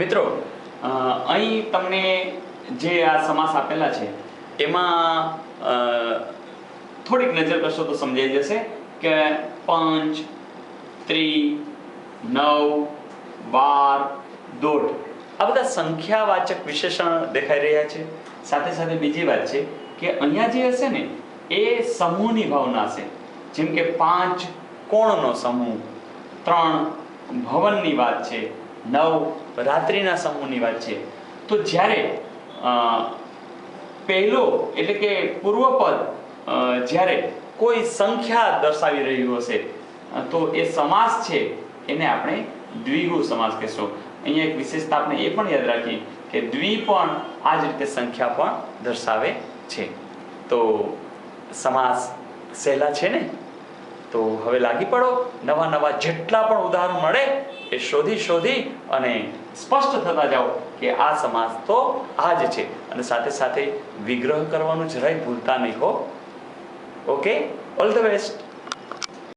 મિત્રો અહીં તમને જે આ સમાસ આપેલા છે, એમાં થોડીક નજર કરશો તો સમજાઈ જશે કે પાંચ, ત્રી, નવ, બાર, દોઢ, આ બધા સંખ્યાવાચક વિશેષણ દેખાઈ રહ્યા છે. સાથે સાથે બીજી વાત છે કે અહીંયા જે હશે ને, એ સમૂહની ભાવના હશે. જેમ કે પાંચ કોણનો સમૂહ, ત્રણ ભવનની વાત છે નવ રાત્રિના સમૂહની વાત છે. તો જ્યારે પહેલો એટલે કે પૂર્વપદ જ્યારે કોઈ સંખ્યા દર્શાવી રહ્યું હશે તો એ સમાસ છે, એને આપણે દ્વિગુ સમાસ કહેશું. અહીંયા એક વિશેષતા આપણે એ પણ યાદ રાખી કે દ્વિ પણ આ જ રીતે સંખ્યા પણ દર્શાવે છે. તો સમાસ સહેલા છે ને? તો હવે લાગી પડો. નવા નવા જેટલા પણ ઉદાહરણ મળે એ શોધી શોધી અને સ્પષ્ટ થતા જાઓ કે આ સમાસ તો આ જ છે. અને સાથે સાથે વિગ્રહ કરવાનું જરાય ભૂલતા નહીં હો. Okay all the best